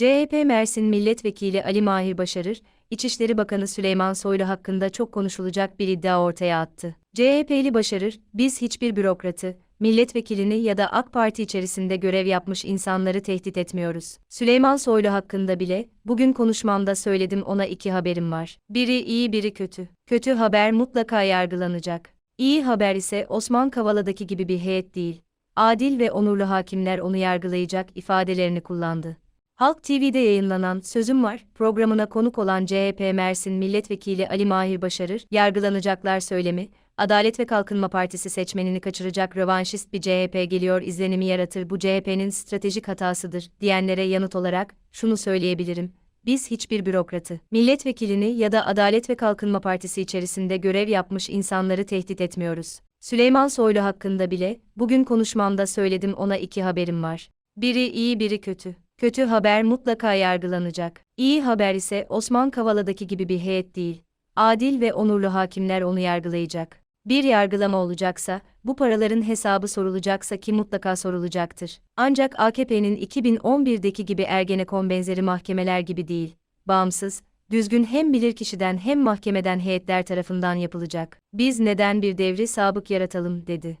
CHP Mersin Milletvekili Ali Mahir Başarır, İçişleri Bakanı Süleyman Soylu hakkında çok konuşulacak bir iddia ortaya attı. CHP'li Başarır, biz hiçbir bürokratı, milletvekilini ya da AK Parti içerisinde görev yapmış insanları tehdit etmiyoruz. Süleyman Soylu hakkında bile, bugün konuşmamda söyledim ona iki haberim var. Biri iyi biri kötü. Kötü haber mutlaka yargılanacak. İyi haber ise Osman Kavala'daki gibi bir heyet değil. Adil ve onurlu hakimler onu yargılayacak ifadelerini kullandı. Halk TV'de yayınlanan Sözüm Var programına konuk olan CHP Mersin Milletvekili Ali Mahir Başarır, yargılanacaklar söylemi, Adalet ve Kalkınma Partisi seçmenini kaçıracak rövanşist bir CHP geliyor izlenimi yaratır bu CHP'nin stratejik hatasıdır diyenlere yanıt olarak şunu söyleyebilirim. Biz hiçbir bürokratı, milletvekilini ya da Adalet ve Kalkınma Partisi içerisinde görev yapmış insanları tehdit etmiyoruz. Süleyman Soylu hakkında bile, bugün konuşmamda söyledim ona iki haberim var. Biri iyi biri kötü. Kötü haber mutlaka yargılanacak. İyi haber ise Osman Kavala'daki gibi bir heyet değil. Adil ve onurlu hakimler onu yargılayacak. Bir yargılama olacaksa, bu paraların hesabı sorulacaksa ki mutlaka sorulacaktır. Ancak AKP'nin 2011'deki gibi Ergenekon benzeri mahkemeler gibi değil. Bağımsız, düzgün hem bilirkişiden hem mahkemeden heyetler tarafından yapılacak. Biz neden bir devri sabık yaratalım dedi.